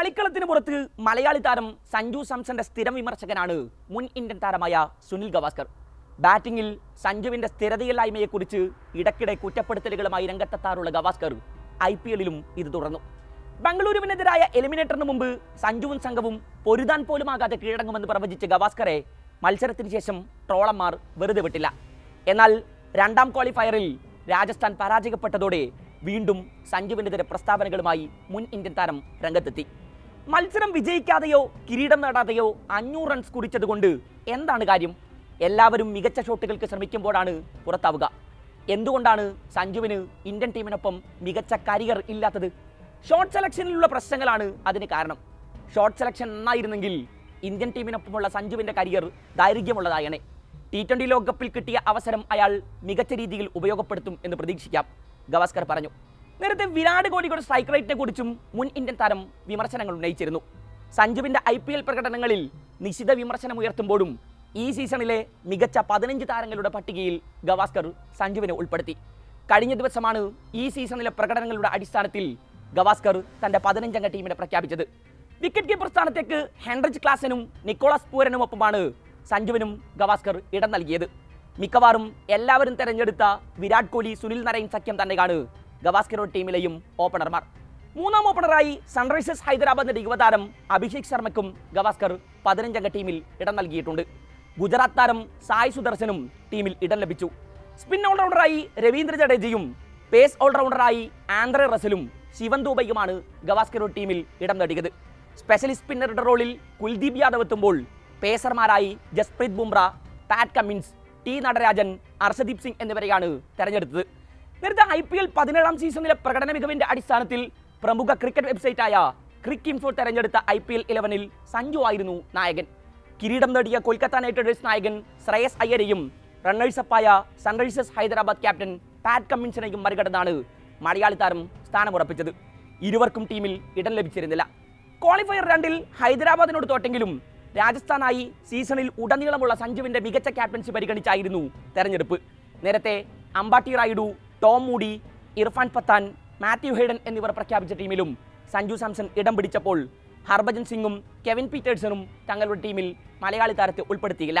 കളിക്കളത്തിന് പുറത്ത് മലയാളി താരം സഞ്ജു സാംസന്റെ സ്ഥിരം വിമർശകനാണ് മുൻ ഇന്ത്യൻ താരമായ സുനിൽ ഗവാസ്കർ. ബാറ്റിംഗിൽ സഞ്ജുവിന്റെ സ്ഥിരതയില്ലായ്മയെക്കുറിച്ച് ഇടയ്ക്കിടെ കുറ്റപ്പെടുത്തലുകളുമായി രംഗത്തെത്താറുള്ള ഗവാസ്കർ ഐ പി എല്ലിലും ഇത് തുടർന്നു. ബംഗളൂരുവിനെതിരായ എലിമിനേറ്ററിന് മുമ്പ് സഞ്ജുവും സംഘവും പൊരുതാൻ പോലുമാകാതെ കീഴടങ്ങുമെന്ന് പ്രവചിച്ച ഗവാസ്കറെ മത്സരത്തിന് ശേഷം ട്രോളന്മാർ വെറുതെ വിട്ടില്ല. എന്നാൽ രണ്ടാം ക്വാളിഫയറിൽ രാജസ്ഥാൻ പരാജയപ്പെട്ടതോടെ വീണ്ടും സഞ്ജുവിനെതിരെ പ്രസ്താവനകളുമായി മുൻ ഇന്ത്യൻ താരം രംഗത്തെത്തി. മത്സരം വിജയിക്കാതെയോ കിരീടം നേടാതെയോ അഞ്ഞൂറ് റൺസ് കുറിച്ചതുകൊണ്ട് എന്താണ് കാര്യം? എല്ലാവരും മികച്ച ഷോട്ടുകൾക്ക് ശ്രമിക്കുമ്പോഴാണ് പുറത്താവുക. എന്തുകൊണ്ടാണ് സഞ്ജുവിന് ഇന്ത്യൻ ടീമിനൊപ്പം മികച്ച കരിയർ ഇല്ലാത്തത്? ഷോർട്ട് സെലക്ഷനിലുള്ള പ്രശ്നങ്ങളാണ് അതിന് കാരണം. ഷോർട്ട് സെലക്ഷൻ നന്നായിരുന്നെങ്കിൽ ഇന്ത്യൻ ടീമിനൊപ്പമുള്ള സഞ്ജുവിന്റെ കരിയർ ദൈർഘ്യമുള്ളതായണേ ടി ട്വന്റി ലോകകപ്പിൽ കിട്ടിയ അവസരം അയാൾ മികച്ച രീതിയിൽ ഉപയോഗപ്പെടുത്തും എന്ന് പ്രതീക്ഷിക്കാം. ഗവാസ്കർ പറഞ്ഞു. നേരത്തെ വിരാട് കോഹ്ലിയുടെ സ്ട്രൈക്ക് റേറ്റിനെ കുറിച്ചും മുൻ ഇന്ത്യൻ താരം വിമർശനങ്ങൾ ഉന്നയിച്ചിരുന്നു. സഞ്ജുവിന്റെ ഐ പി എൽ പ്രകടനങ്ങളിൽ നിശിത വിമർശനം ഉയർത്തുമ്പോഴും ഈ സീസണിലെ മികച്ച പതിനഞ്ച് താരങ്ങളുടെ പട്ടികയിൽ ഗവാസ്കർ സഞ്ജുവിനെ ഉൾപ്പെടുത്തി. കഴിഞ്ഞ ദിവസമാണ് ഈ സീസണിലെ പ്രകടനങ്ങളുടെ അടിസ്ഥാനത്തിൽ ഗവാസ്കർ തന്റെ പതിനഞ്ചംഗ ടീമിനെ പ്രഖ്യാപിച്ചത്. വിക്കറ്റ് കീപ്പർ സ്ഥാനത്തേക്ക് ഹെൻറിച്ച് ക്ലാസനും നിക്കോളാസ് പൂരനുമൊപ്പമാണ് സഞ്ജുവിനും ഗവാസ്കർ ഇടം നൽകിയത്. മിക്കവാറും എല്ലാവരും തെരഞ്ഞെടുത്ത വിരാട് കോഹ്ലി സുനിൽ നരൈൻ സഖ്യം തന്നെയാണ് ഗവാസ്കറുടെ ടീമിലെയും ഓപ്പണർമാർ. മൂന്നാം ഓപ്പണറായി സൺറൈസേഴ്സ് ഹൈദരാബാദിന്റെ യുവതാരം അഭിഷേക് ശർമ്മയ്ക്കും ഗവാസ്കർ പതിനഞ്ചംഗ ടീമിൽ ഇടം നൽകിയിട്ടുണ്ട്. ഗുജറാത്ത് താരം സായ് സുദർശനും ടീമിൽ ഇടം ലഭിച്ചു. സ്പിൻ ഓൾറൗണ്ടറായി രവീന്ദ്ര ജഡേജയും പേസ് ഓൾറൗണ്ടറായി ആന്ദ്രെ റസലും ശിവൻ ദൂബയുമാണ് ഗവാസ്കറോ ടീമിൽ ഇടം നേടിയത്. സ്പെഷ്യലിസ്റ്റ് സ്പിന്നറുടെ റോളിൽ കുൽദീപ് യാദവ് എത്തുമ്പോൾ പേസർമാരായി Jasprit Bumrah Pat Cummins T Natarajan Arshdeep Singh എന്നിവരെയാണ് തെരഞ്ഞെടുത്തത്. നേരത്തെ ഐ പി എൽ പതിനേഴാം സീസണിലെ പ്രകടന മികവിന്റെ അടിസ്ഥാനത്തിൽ പ്രമുഖ ക്രിക്കറ്റ് വെബ്സൈറ്റായ ക്രിക്ക് ഇൻഫോ തെരഞ്ഞെടുത്ത ഐ പി എൽ ഇലവനിൽ സഞ്ജു ആയിരുന്നു നായകൻ. കിരീടം നേടിയ കൊൽക്കത്ത നൈറ്റ് റൈഡേഴ്സ് നായകൻ ശ്രേയസ് അയ്യരെയും റണ്ണേഴ്സപ്പായ സൺറൈസേഴ്സ് ഹൈദരാബാദ് ക്യാപ്റ്റൻ പാറ്റ് കമ്മിൻസിനെയും മറികടന്നാണ് മലയാളി താരം സ്ഥാനമുറപ്പിച്ചത് ഇരുവർക്കും ടീമിൽ ഇടം ലഭിച്ചിരുന്നില്ല. ക്വാളിഫയർ രണ്ടിൽ ഹൈദരാബാദിനോട് തോറ്റെങ്കിലും രാജസ്ഥാനായി സീസണിൽ ഉടനീളമുള്ള സഞ്ജുവിന്റെ മികച്ച ക്യാപ്റ്റൻസി പരിഗണിച്ചായിരുന്നു തെരഞ്ഞെടുപ്പ്. നേരത്തെ Ambati Rayudu Tom Moody Irfan Pathan Matthew Hayden എന്നിവർ പ്രഖ്യാപിച്ച ടീമിലും സഞ്ജു സാംസൺ ഇടം പിടിച്ചപ്പോൾ ഹർഭജൻ സിംഗും കെവിൻ പീറ്റേഴ്സണും തങ്ങളുടെ ടീമിൽ മലയാളി താരത്തെ ഉൾപ്പെടുത്തിയില്ല.